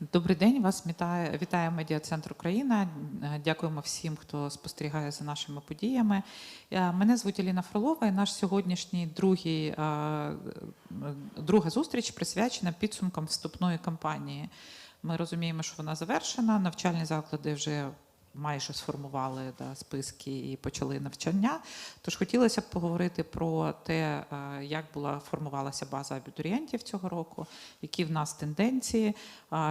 Добрий день, вас вітає, вітає Медіа-центр Україна. Е, Дякуємо всім, хто спостерігає за нашими подіями. Е, Мене звуть Аліна Фролова, і наш сьогоднішній другий, е, друга зустріч присвячена підсумкам вступної кампанії. Ми розуміємо, що вона завершена. Навчальні заклади вже майже сформували да, списки і почали навчання. Тож хотілося б поговорити про те, е, як була формувалася база абітурієнтів цього року, які в нас тенденції,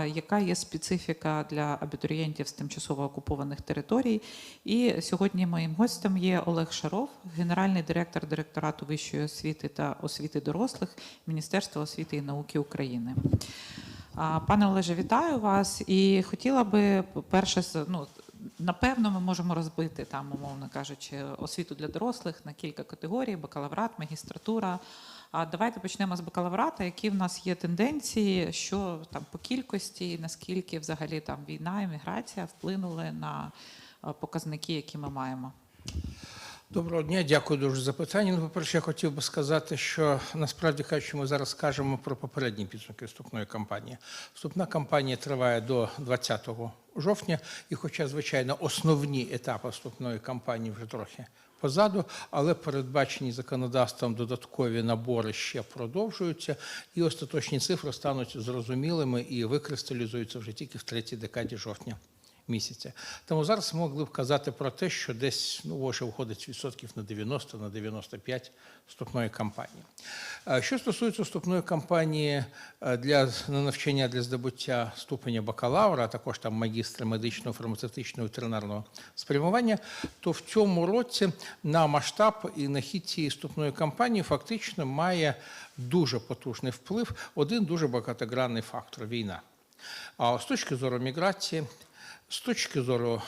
яка є специфіка для абітурієнтів з тимчасово окупованих територій. І сьогодні моїм гостем є Олег Шаров, генеральний директор директорату вищої освіти та освіти дорослих Міністерства освіти і науки України. Пане Олеже, вітаю вас і хотіла би перше ну, Напевно, ми можемо розбити там, умовно кажучи, освіту для дорослих на кілька категорій: бакалаврат, магістратура. А давайте почнемо з бакалаврата. Які в нас є тенденції, що там по кількості, наскільки взагалі там війна і міграція вплинули на е, показники, які ми маємо? Доброго дня, дякую дуже за питання. Ну, по-перше, я хотів би сказати, що насправді кажучи, ми зараз скажемо про попередні підсумки вступної кампанії. Вступна кампанія триває до 20 жовтня, і, хоча, звичайно, основні етапи вступної кампанії вже трохи позаду, але передбачені законодавством додаткові набори ще продовжуються, і остаточні цифри стануть зрозумілими і викристалізуються вже тільки в третій декаді жовтня місяця. Тому зараз могли б казати про те, що десь ну, вже виходить відсотків на 90, на 95 вступної кампанії. Що стосується вступної кампанії е, для на навчання для здобуття ступеня бакалавра, а також там магістра медичного, фармацевтичного ветеринарного спрямування, то в цьому році на масштаб і на хід цієї вступної кампанії фактично має дуже потужний вплив один дуже багатогранний фактор війна. А з точки зору міграції, з точки зору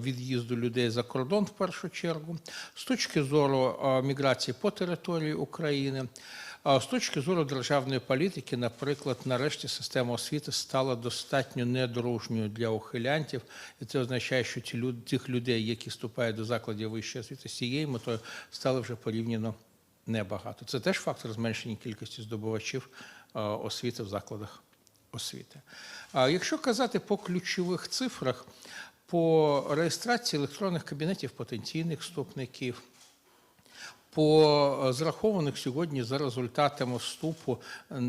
від'їзду людей за кордон в першу чергу, з точки зору міграції по території України, з точки зору державної політики, наприклад, нарешті система освіти стала достатньо недружньою для ухилянтів, і це означає, що ті люд, тих людей, які вступають до закладів вищої освіти з цією метою, стало вже порівняно небагато. Це теж фактор зменшення кількості здобувачів освіти в закладах освіти. А якщо казати по ключових цифрах, по реєстрації електронних кабінетів потенційних вступників, по зрахованих сьогодні за результатами вступу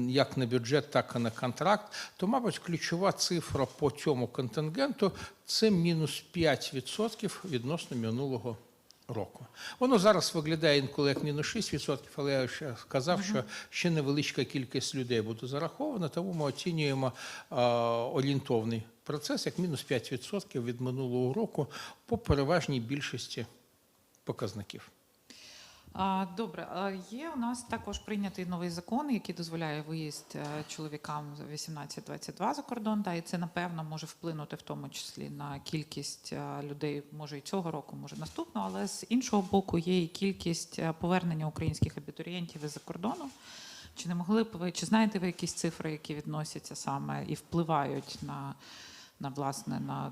як на бюджет, так і на контракт, то, мабуть, ключова цифра по цьому контингенту це мінус 5% відносно минулого року. Воно зараз виглядає інколи як мінус 6%, але я ще сказав, що ще невеличка кількість людей буде зарахована, тому ми оцінюємо орієнтовний процес як мінус 5% від минулого року по переважній більшості показників. Добре, є у нас також прийнятий новий закон, який дозволяє виїзд е, чоловікам 18-22 за кордон. Да, і це напевно може вплинути в тому числі на кількість е, людей, може і цього року, може наступного. Але з іншого боку, є і кількість е, повернення українських абітурієнтів із-за кордону. Чи не могли б ви, чи знаєте ви якісь цифри, які відносяться саме і впливають на, на власне на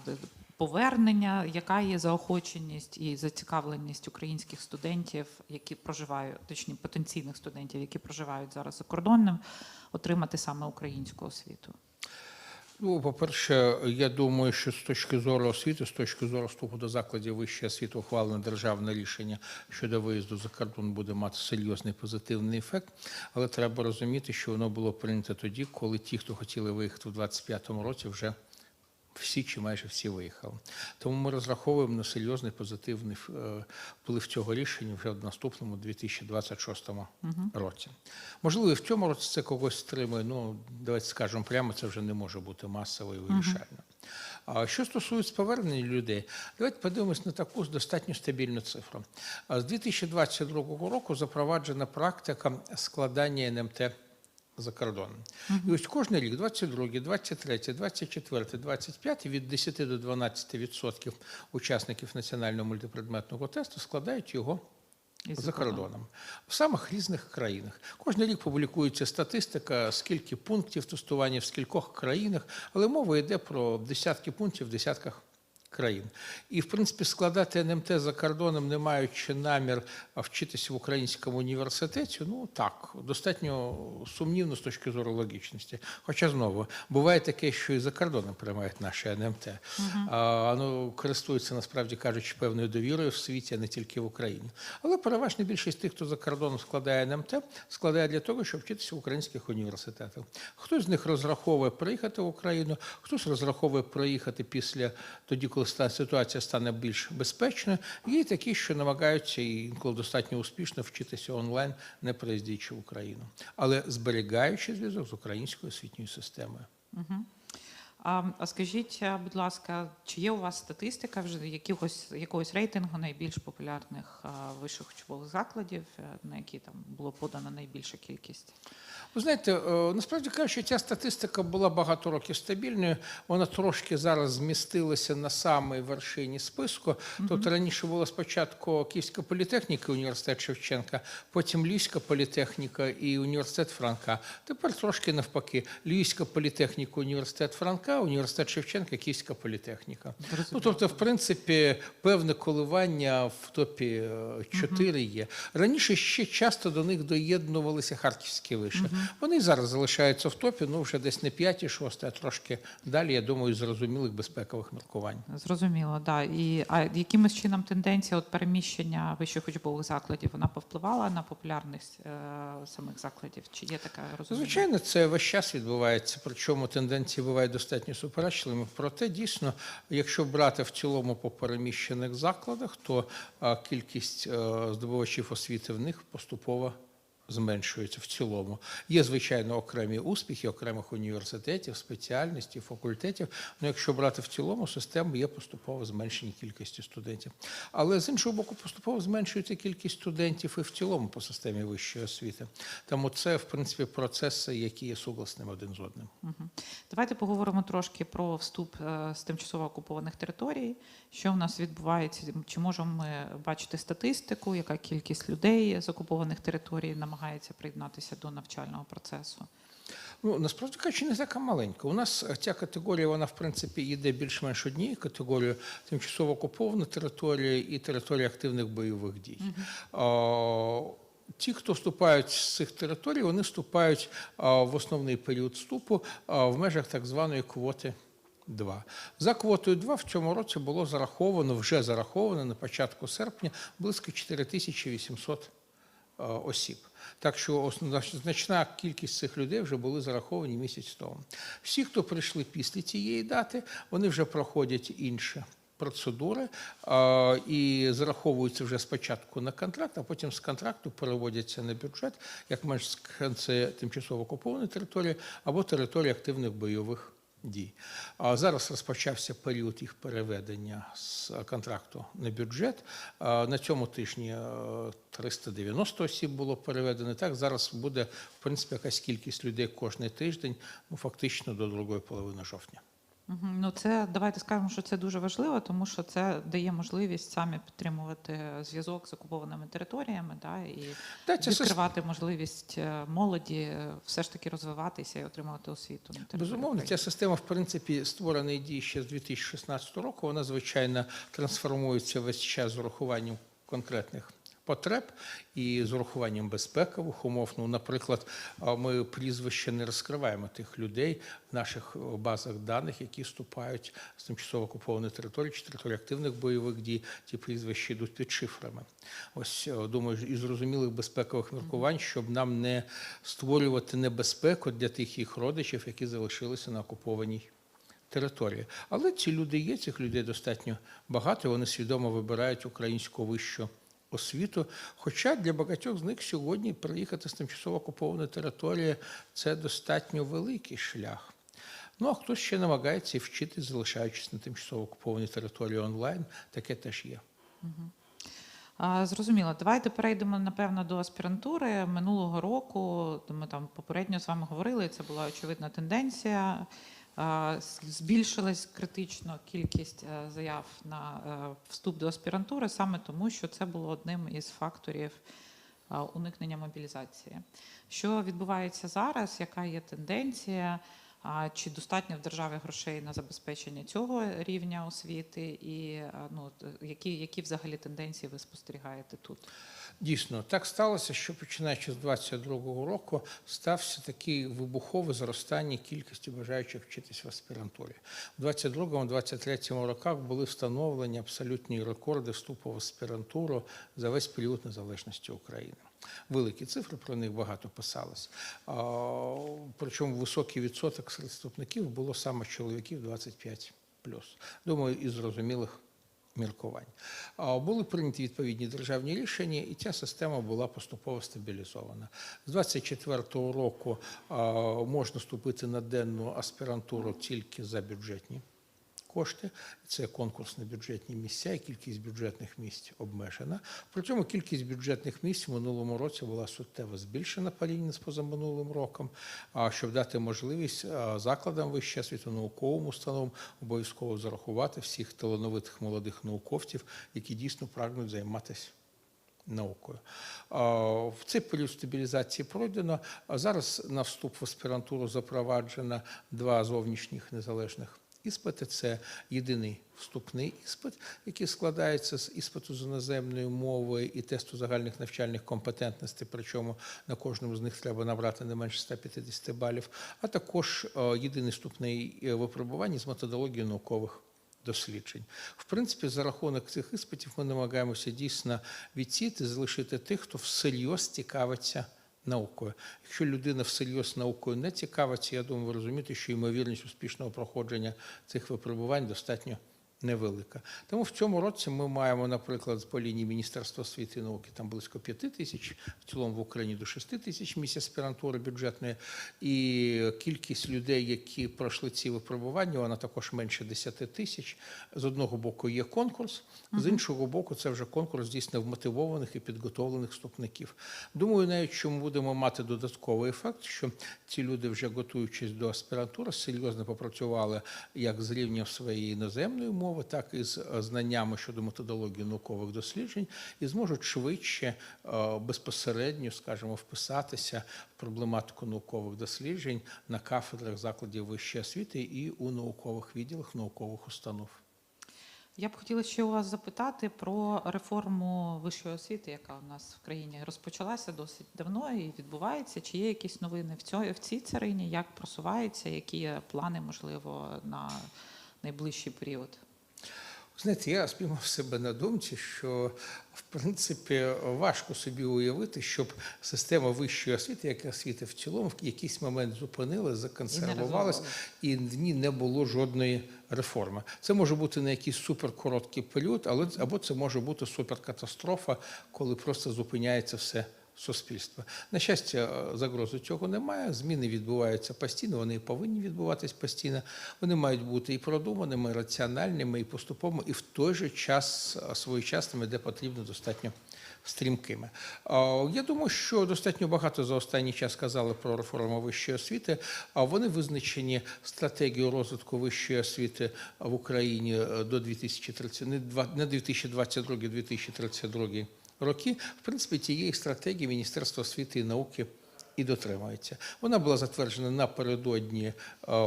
повернення, яка є заохоченість і зацікавленість українських студентів, які проживають, точні потенційних студентів, які проживають зараз за кордоном, отримати саме українську освіту? Ну, по-перше, я думаю, що з точки зору освіти, з точки зору вступу до закладів вищої освіти, ухвалене державне рішення щодо виїзду за кордон буде мати серйозний позитивний ефект. Але треба розуміти, що воно було прийнято тоді, коли ті, хто хотіли виїхати в 25-му році, вже всі чи майже всі виїхали. Тому ми розраховуємо на серйозний позитивний е, вплив цього рішення вже в наступному 2026 році. Можливо, і в цьому році це когось стримує. Ну давайте скажемо прямо, це вже не може бути масово і вирішально. А що стосується повернення людей, давайте подивимось на таку достатньо стабільну цифру. З 2022 року запроваджена практика складання НМТ за кордоном. І ось кожен рік, 22, 23, 24, 25, від 10 до 12 відсотків учасників національного мультипредметного тесту складають його І за кордоном в самих різних країнах. Кожен рік публікується статистика, скільки пунктів тестування в скількох країнах, але мова йде про десятки пунктів в десятках країн. І, в принципі, складати НМТ за кордоном, не маючи намір вчитися в українському університеті, ну так, достатньо сумнівно з точки зору логічності. Хоча знову буває таке, що і за кордоном приймають наші НМТ. А, воно користується, насправді кажучи, певною довірою в світі, а не тільки в Україні. Але переважна більшість тих, хто за кордоном складає НМТ, складає для того, щоб вчитися в українських університетах. Хтось з них розраховує приїхати в Україну, хтось розраховує приїхати після тоді, коли ста- ситуація стане більш безпечною. Є і такі, що намагаються і інколи достатньо успішно вчитися онлайн, не приїздячи в Україну, але зберігаючи зв'язок з українською освітньою системою. А, а скажіть, будь ласка, чи є у вас статистика вже якогось якогось рейтингу найбільш популярних а, вищих учбових закладів, е, на які там було подано найбільша кількість? Ви знаєте, е, насправді кажучи, ця статистика була багато років стабільною. Вона трошки зараз змістилася на самій вершині списку. Тобто раніше була спочатку Київська політехніка, університет Шевченка, потім Львівська політехніка і університет Франка. Тепер трошки навпаки. Львівська політехніка, університет Франка, університет Шевченка, Київська політехніка. Ну, тобто, в принципі, певне коливання в топі 4 є. Раніше ще часто до них доєднувалися харківські виші. Вони зараз залишаються в топі, ну вже десь не 5 6, а трошки далі, я думаю, зрозумілих безпекових міркувань. Зрозуміло, да. І а якимось чином тенденція от переміщення вищих учбових закладів вона повпливала на популярність е, самих закладів? Чи є така розуміння? Звичайно, це весь час відбувається, причому тенденції бувають достатньо суперечливими. Проте дійсно, якщо брати в цілому по переміщених закладах, то кількість е, здобувачів освіти в них поступово. Зменшується в цілому. Є, звичайно, окремі успіхи окремих університетів, спеціальностей, факультетів. Ну, якщо брати в цілому систему, є поступово зменшення кількості студентів. Але з іншого боку, поступово зменшується кількість студентів і в цілому по системі вищої освіти. Тому це, в принципі, процеси, які є сугласними один з одним. Давайте поговоримо трошки про вступ е, з тимчасово окупованих територій. Що в нас відбувається? Чи можемо ми бачити статистику, яка кількість людей з окупованих територій намагається приєднатися до навчального процесу? Ну, насправді кажучи, не така маленька. У нас е, ця категорія, вона, в принципі, йде більш-менш однією категорією тимчасово окупована територія і територія активних бойових дій. А, Ті, хто вступають з цих територій, вони вступають а, в основний період вступу а, в межах так званої квоти 2. За квотою 2 в цьому році було зараховано, вже зараховано на початку серпня близько 4800 е, осіб. Так що значна кількість цих людей вже були зараховані місяць тому. Всі, хто прийшли після цієї дати, вони вже проходять інші процедури е, і зараховуються вже спочатку на контракт, а потім з контракту переводяться на бюджет, як мешканці тимчасово окупованої території або території активних бойових дій. А зараз розпочався період їх переведення з контракту на бюджет. На цьому тижні е, 390 осіб було переведено. Так зараз буде в принципі якась кількість людей кожний тиждень, ну фактично до другої половини жовтня. Ну, це давайте скажемо, що це дуже важливо, тому що це дає можливість саме підтримувати зв'язок з окупованими територіями, да, і сис- відкривати можливість е, молоді е, все ж таки розвиватися і отримувати освіту на. Безумовно, ця система, в принципі, створена і діє ще з 2016 року. Вона, звичайно, трансформується весь час з урахуванням конкретних потреб і з урахуванням безпекових умов. Ну, наприклад, ми прізвище не розкриваємо тих людей в наших базах даних, які вступають з тимчасово окупованої території чи території активних бойових дій. Ті прізвища йдуть під шифрами. Ось е, думаю, із зрозумілих безпекових міркувань, щоб нам не створювати небезпеку для тих їх родичів, які залишилися на окупованій території. Але ці люди є, цих людей достатньо багато, і вони свідомо вибирають українську вищу освіту. Хоча для багатьох з них сьогодні приїхати з тимчасово окупованої території це достатньо великий шлях. Ну, а хтось ще намагається і вчитись, залишаючись на тимчасово окупованій території онлайн, таке теж є. Зрозуміло. Давайте перейдемо напевно до аспірантури минулого року. Ми там попередньо з вами говорили. Це була очевидна тенденція. Збільшилась критично кількість е, заяв на е, вступ до аспірантури саме тому, що це було одним із факторів е, уникнення мобілізації. Що відбувається зараз? Яка є тенденція? Чи достатньо в державі грошей на забезпечення цього рівня освіти, і ну які, які взагалі тенденції ви спостерігаєте тут? Дійсно, так сталося, що починаючи з 22-го року стався такий вибухове зростання кількості бажаючих вчитись в аспірантурі. У 22-23 роках були встановлені абсолютні рекорди вступу в аспірантуру за весь період незалежності України. Великі цифри про них багато писалось. Причому високий відсоток серед вступників було саме чоловіків 25 Думаю, із зрозумілих міркувань. Були прийняті відповідні державні рішення, і ця система була поступово стабілізована. З 24-го року можна вступити на денну аспірантуру тільки за бюджетні кошти. Це конкурсні бюджетні місця, і кількість бюджетних місць обмежена. При цьому кількість бюджетних місць в минулому році була суттєво збільшена порівняно з позаминулим роком, щоб дати можливість закладам вищої освіти, науковим установам обов'язково зарахувати всіх талановитих молодих науковців, які дійсно прагнуть займатися наукою. В цей період стабілізації пройдено. Зараз на вступ в аспірантуру запроваджено два зовнішніх незалежних іспити. Це єдиний вступний іспит, який складається з іспиту з іноземної мови і тесту загальних навчальних компетентностей, причому на кожному з них треба набрати не менше 150 балів, а також е, єдиний вступний е, випробування з методології наукових досліджень. В принципі, за рахунок цих іспитів ми намагаємося дійсно відсіти, залишити тих, хто всерйоз цікавиться наукою. Якщо людина всерйоз наукою не цікавиться, я думаю, ви розумієте, що ймовірність успішного проходження цих випробувань достатньо невелика. Тому в цьому році ми маємо, наприклад, по лінії Міністерства освіти і науки там близько 5 тисяч, в цілому в Україні до 6 тисяч місць аспірантури бюджетної, і кількість людей, які пройшли ці випробування, вона також менше 10 тисяч. З одного боку є конкурс, з іншого боку, це вже конкурс дійсно вмотивованих і підготовлених вступників. Думаю, навіть що ми будемо мати додатковий ефект, що ці люди, вже готуючись до аспірантури, серйозно попрацювали як з рівнем своєї іноземної мови, так і з е, знаннями щодо методології наукових досліджень, і зможуть швидше е, безпосередньо, скажімо, вписатися в проблематику наукових досліджень на кафедрах закладів вищої освіти і у наукових відділах наукових установ. Я б хотіла ще у вас запитати про реформу вищої освіти, яка у нас в країні розпочалася досить давно і відбувається. Чи є якісь новини в цьому в цій царині? Як просувається? Які плани, можливо, на найближчий період? Знаєте, я спіймав себе на думці, що в принципі важко собі уявити, щоб система вищої освіти, як освіти в цілому, в якийсь момент зупинилась, законсервувалась, і в ній не було жодної реформи. Це може бути на якийсь суперкороткий період, але або це може бути суперкатастрофа, коли просто зупиняється все. Суспільства. На щастя, загрози цього немає. Зміни відбуваються постійно, вони повинні відбуватись постійно. Вони мають бути і продуманими, і раціональними, і поступовими, і в той же час своєчасними, де потрібно достатньо стрімкими. Я думаю, що достатньо багато за останній час сказали про реформу вищої освіти. А вони визначені стратегією розвитку вищої освіти в Україні до 2030, не два- не 2022-2032 роки. В принципі, тієї стратегії Міністерства освіти і науки і дотримується. Вона була затверджена напередодні е,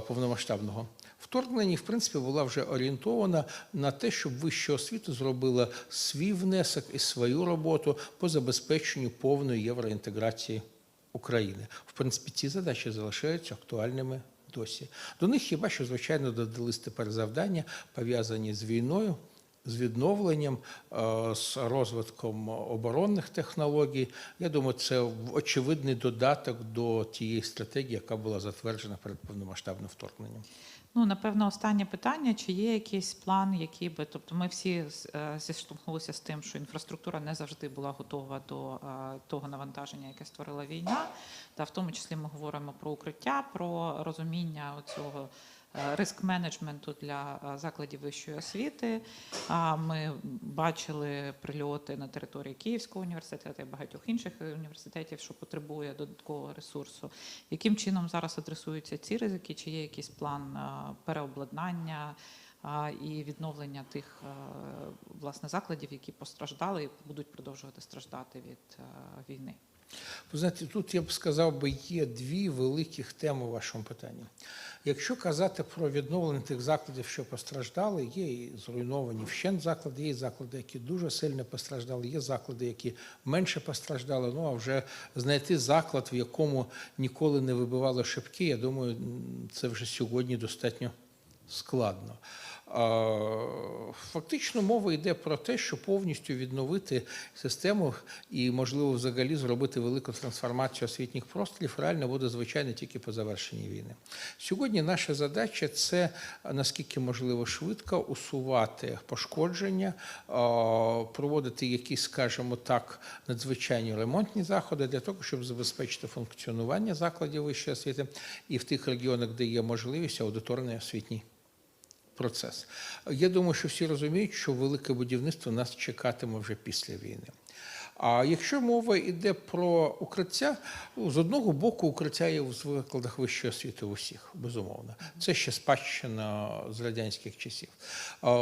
повномасштабного вторгнення. і, В принципі, була вже орієнтована на те, щоб вища освіта зробила свій внесок і свою роботу по забезпеченню повної євроінтеграції України. В принципі, ці задачі залишаються актуальними досі. До них хіба що, звичайно, додались тепер завдання, пов'язані з війною. З відновленням, е, з розвитком оборонних технологій, я думаю, це очевидний додаток до тієї стратегії, яка була затверджена перед повномасштабним вторгненням. Ну, напевно, останнє питання: чи є якийсь план, який би, тобто, ми всі е, зіштовхнулися з тим, що інфраструктура не завжди була готова до е, того навантаження, яке створила війна. Та в тому числі ми говоримо про укриття, про розуміння цього риск менеджменту для е, закладів вищої освіти. Ми бачили прильоти на території Київського університету і багатьох інших університетів, що потребує додаткового ресурсу. Яким чином зараз адресуються ці ризики? Чи є якийсь план е, переобладнання? І відновлення тих е, власне закладів, які постраждали і будуть продовжувати страждати від е, війни. Знаєте, тут я б сказав би, є дві великих теми у вашому питанні. Якщо казати про відновлення тих закладів, що постраждали, є і зруйновані вщент заклади, є і заклади, які дуже сильно постраждали, є заклади, які менше постраждали. Ну а вже знайти заклад, в якому ніколи не вибивали шибки, я думаю, це вже сьогодні достатньо складно. Фактично мова йде про те, що повністю відновити систему і, можливо, взагалі зробити велику трансформацію освітніх просторів реально буде звичайно тільки по завершенні війни. Сьогодні наша задача це наскільки можливо швидко усувати пошкодження, проводити якісь, скажімо так, надзвичайні ремонтні заходи для того, щоб забезпечити функціонування закладів вищої освіти і в тих регіонах, де є можливість аудиторний освітній процес. Я думаю, що всі розуміють, що велике будівництво нас чекатиме вже після війни. А якщо мова йде про укриття, з одного боку, укриття є в закладах вищої освіти у всіх, безумовно. Це ще спадщина з радянських часів.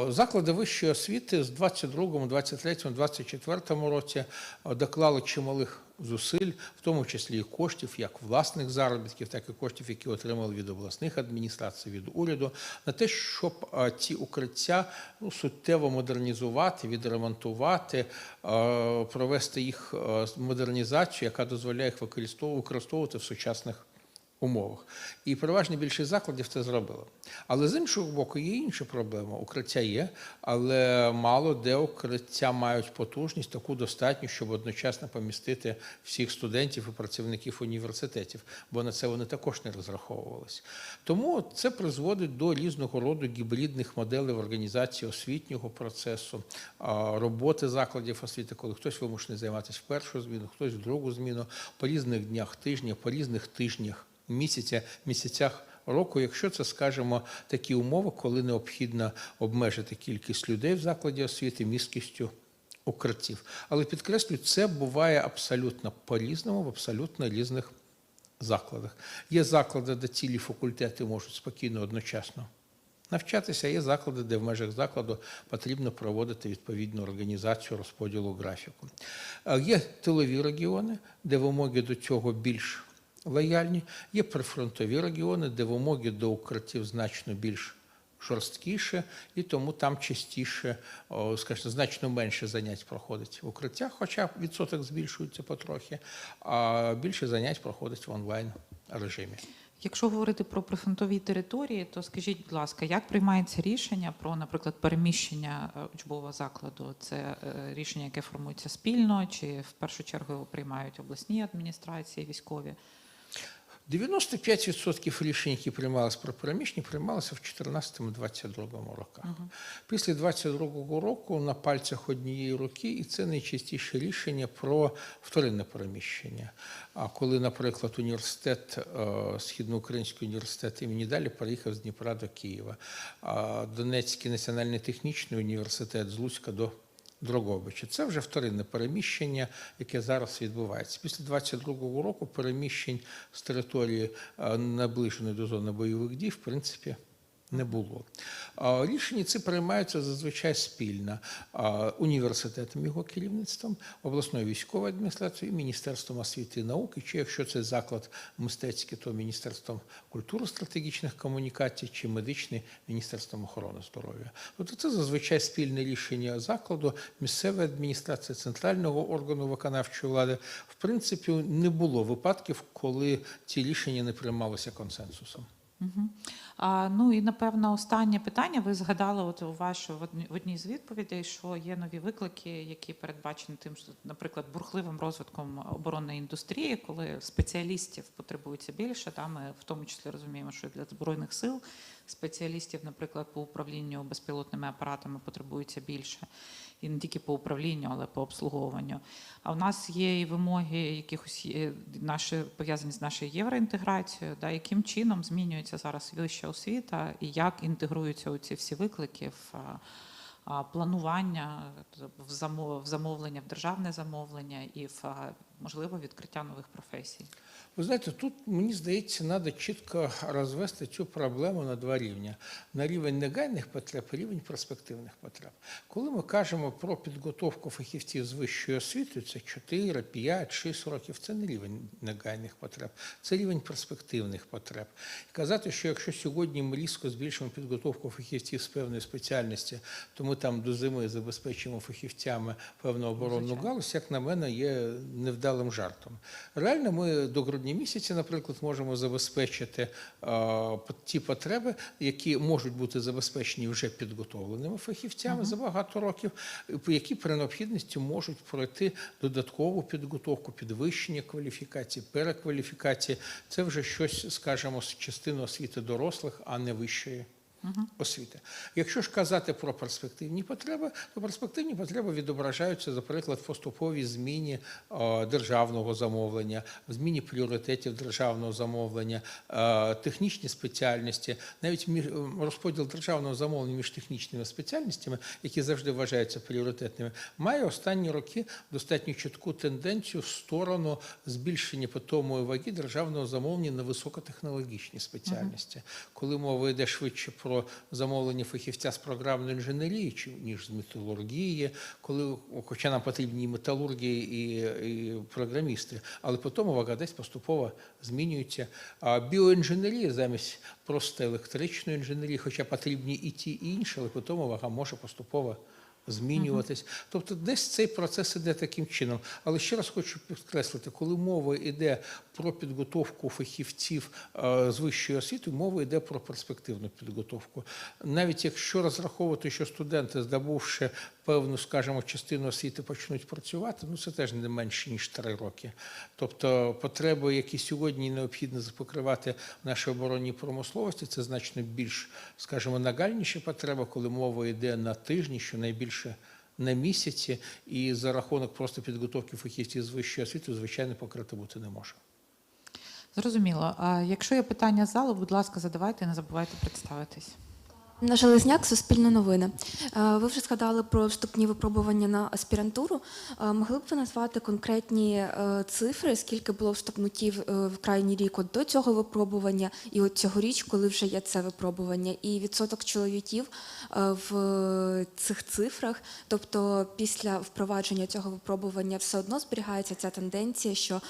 Заклади вищої освіти з 22, 23, 24 році доклали чималих зусиль, в тому числі і коштів, як власних заробітків, так і коштів, які отримали від обласних адміністрацій, від уряду, на те, щоб ці укриття ну, суттєво модернізувати, відремонтувати, провести їх модернізацію, яка дозволяє їх використовувати в сучасних умовах. І переважна більшість закладів це зробила. Але з іншого боку, є інша проблема. Укриття є, але мало де укриття мають потужність таку достатню, щоб одночасно помістити всіх студентів і працівників університетів, бо на це вони також не розраховувалися. Тому це призводить до різного роду гібридних моделей в організації освітнього процесу, роботи закладів освіти, коли хтось вимушений займатися в першу зміну, хтось в другу зміну, по різних днях тижня, по різних тижнях місяця, місяцях року, якщо це, скажімо, такі умови, коли необхідно обмежити кількість людей в закладі освіти місткістю укриттів. Але підкреслюю, це буває абсолютно по-різному, в абсолютно різних закладах. Є заклади, де цілі факультети можуть спокійно одночасно навчатися, є заклади, де в межах закладу потрібно проводити відповідну організацію розподілу графіку. Е, Є тилові регіони, де вимоги до цього більш лояльні, є прифронтові регіони, де вимоги до укриттів значно більш жорсткіше, і тому там частіше, скажімо, значно менше занять проходить в укриттях, хоча відсоток збільшується потрохи, а більше занять проходить в онлайн режимі. Якщо говорити про прифронтові території, то скажіть, будь ласка, як приймається рішення про, наприклад, переміщення е, учбового закладу? Це е, рішення, яке формується спільно, чи в першу чергу його приймають обласні адміністрації, військові? 95% рішень, які приймалися про переміщення, приймалися в 2014-2022 роках. Після 2022 року на пальцях однієї руки, і це найчастіше рішення про вторинне переміщення. А коли, наприклад, університет, е, Східноукраїнський університет імені Далі переїхав з Дніпра до Києва, а Донецький національний технічний університет з Луцька до Дрогобича. Це вже вторинне переміщення, яке зараз відбувається. Після 22-го року переміщень з території е, наближеної до зони бойових дій, в принципі, не було. Рішення ці приймаються зазвичай спільно університетом, його керівництвом, обласною військовою адміністрацією Міністерством освіти і науки, чи якщо це заклад мистецький, то Міністерством культури, стратегічних комунікацій, чи медичний Міністерством охорони здоров'я. Тобто це зазвичай спільне рішення закладу, місцевої адміністрації, центрального органу виконавчої влади. В принципі, не було випадків, коли ці рішення не приймалися консенсусом. Угу. А, ну і напевно останнє питання. Ви згадали от у вашу в одній- з відповідей, що є нові виклики, які передбачені тим, що, наприклад, бурхливим розвитком оборонної індустрії, коли спеціалістів потребується більше. Та ми в тому числі розуміємо, що для збройних сил спеціалістів, наприклад, по управлінню безпілотними апаратами потребується більше. І не тільки по управлінню, але по обслуговуванню. А у нас є і вимоги якихось є наші пов'язані з нашою євроінтеграцією. Да, яким чином змінюється зараз вища освіта і як інтегруються ці всі виклики в планування в в замовлення, в державне замовлення і в можливо відкриття нових професій? Ви знаєте, тут мені здається, треба чітко розвести цю проблему на два рівні: на рівень негайних потреб і рівень перспективних потреб. Коли ми кажемо про підготовку фахівців з вищої освіти, це 4, 5, 6 років. Це не рівень негайних потреб, це рівень перспективних потреб. І казати, що якщо сьогодні ми різко збільшимо підготовку фахівців з певної спеціальності, то ми там до зими забезпечимо фахівцями певну оборонну галузь, як на мене, є невдалим жартом. Реально, ми до грудня місяці, наприклад, можемо забезпечити е, ті потреби, які можуть бути забезпечені вже підготовленими фахівцями за багато років, які при необхідності можуть пройти додаткову підготовку, підвищення кваліфікації, перекваліфікації. Це вже щось, скажімо, з частини освіти дорослих, а не вищої освіти. Якщо ж казати про перспективні потреби, то перспективні потреби відображаються, наприклад, в поступовій зміні державного замовлення, в зміні пріоритетів державного замовлення, технічні спеціальності, навіть розподіл державного замовлення між технічними спеціальностями, які завжди вважаються пріоритетними, має останні роки достатньо чітку тенденцію в сторону збільшення питомої ваги державного замовлення на високотехнологічні спеціальності. Коли мова йде швидше про замовлення фахівця з програмної інженерії, ніж з металургії, коли, хоча нам потрібні і металургії, і, і програмісти, але потім вага десь поступово змінюється. А біоінженерія замість просто електричної інженерії, хоча потрібні і ті, і інші, але потім вага може поступово змінюватись. Тобто десь цей процес іде таким чином. Але ще раз хочу підкреслити, коли мова йде про підготовку фахівців е, з вищої освіти, мова йде про перспективну підготовку. Навіть якщо розраховувати, що студенти, здобувши певну, скажімо, частину освіти, почнуть працювати, ну це теж не менше ніж три роки. Тобто потреби, які сьогодні необхідно покривати в нашій оборонній промисловості, це значно більш, скажімо, нагальніші потреби, коли мова йде на тижні, що найбільше на місяці, і за рахунок просто підготовки фахівців з вищої освіти, звичайно, покрити бути не може. Зрозуміло. А якщо є питання залу, будь ласка, задавайте, не забувайте представитись. На Железняк, Суспільне новини. Е, Ви вже згадали про вступні випробування на аспірантуру. Е, Могли б ви назвати конкретні е, цифри, скільки було вступників в крайній рік от до цього випробування, і от цьогоріч, коли вже є це випробування, і відсоток чоловіків в цих цифрах? Тобто, після впровадження цього випробування все одно зберігається ця тенденція, що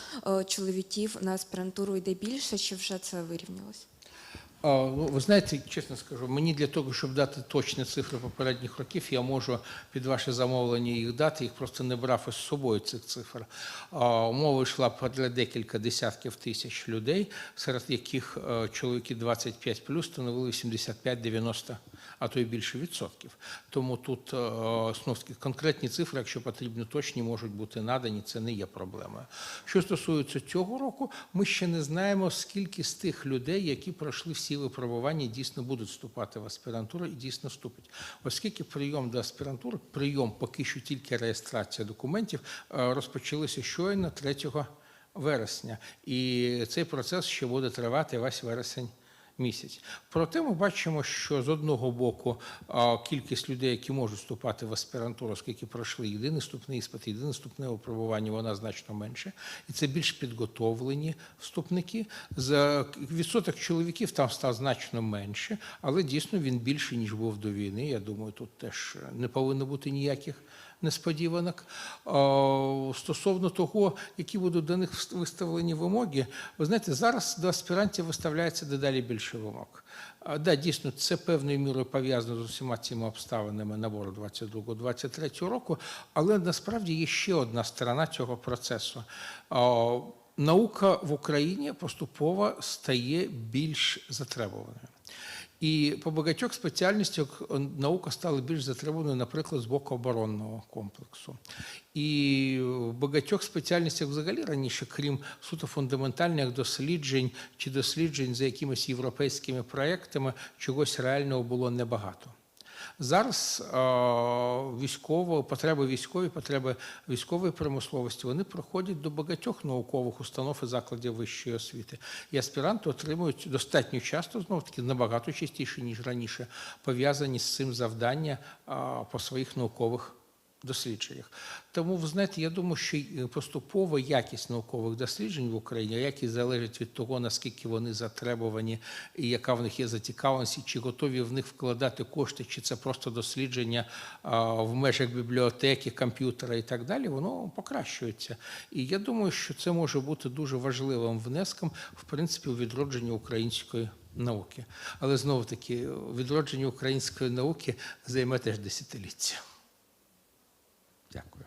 чоловіків на аспірантуру йде більше, чи вже це вирівнялось? Ну, ви знаєте, чесно скажу, мені для того, щоб дати точні цифри попередніх років, я можу під ваше замовлення їх дати, їх просто не брав із собою цих цифр. Мова йшла про декілька десятків тисяч людей, серед яких е, чоловіки 25 плюс становили 85-90, а то й більше відсотків. Тому тут е, конкретні цифри, якщо потрібно, точні можуть бути надані, це не є проблемою. Що стосується цього року, ми ще не знаємо, скільки з тих людей, які пройшли всі випробування, дійсно будуть вступати в аспірантуру і дійсно вступять. Оскільки прийом до аспірантури, прийом поки що тільки реєстрація документів, е, розпочалися щойно 3 вересня. І цей процес ще буде тривати весь вересень місяць. Проте ми бачимо, що з одного боку кількість людей, які можуть вступати в аспірантуру, оскільки пройшли єдиний вступний іспит, єдине вступне випробування, вона значно менше, і це більш підготовлені вступники. За відсоток чоловіків там став значно менше, але дійсно він більший ніж був до війни. Я думаю, тут теж не повинно бути ніяких несподіванок. Стосовно того, які будуть до них виставлені вимоги, ви знаєте, зараз до аспірантів виставляється дедалі більше вимог. Да, дійсно, це певною мірою пов'язано з усіма цими обставинами набору 22-23 року, але насправді є ще одна сторона цього процесу. Наука в Україні поступово стає більш затребуваною. І по багатьох спеціальностях е, наука стала більш затребуваною, наприклад, з боку оборонного комплексу. І в багатьох спеціальностях взагалі раніше, крім суто фундаментальних досліджень чи досліджень за якимись європейськими проектами, чогось реального було небагато. Зараз військово, потреби військові, потреби військової промисловості вони проходять до багатьох наукових установ і закладів вищої освіти. І аспіранти отримують достатньо часто, знову таки набагато частіше, ніж раніше, пов'язані з цим завдання по своїх наукових дослідженнях. Тому, ви знаєте, я думаю, що й поступово якість наукових досліджень в Україні, якість залежить від того, наскільки вони затребувані, і яка в них є зацікавленість, чи готові в них вкладати кошти, чи це просто дослідження в межах бібліотеки, комп'ютера і так далі, воно покращується. І я думаю, що це може бути дуже важливим внеском, в принципі, у відродженні української науки. Але знову таки, відродження української науки займе теж десятиліття. Дякую.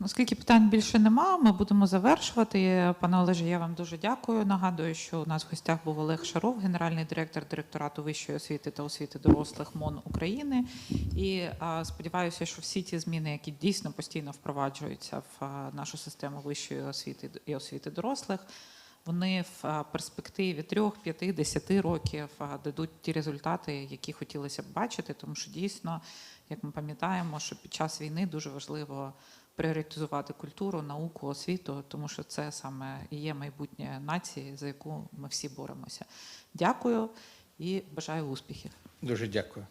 Оскільки питань більше нема, ми будемо завершувати. Пане Олеже, я вам дуже дякую. Нагадую, що у нас в гостях був Олег Шаров, генеральний директор директорату вищої освіти та освіти дорослих МОН України. І сподіваюся, що всі ті зміни, які дійсно постійно впроваджуються в нашу систему вищої освіти і освіти дорослих, вони в перспективі 3, 5, 10 років дадуть ті результати, які хотілося б бачити, тому що дійсно, як ми пам'ятаємо, що під час війни дуже важливо пріоритизувати культуру, науку, освіту, тому що це саме і є майбутнє нації, за яку ми всі боремося. Дякую і бажаю успіхів. Дуже дякую.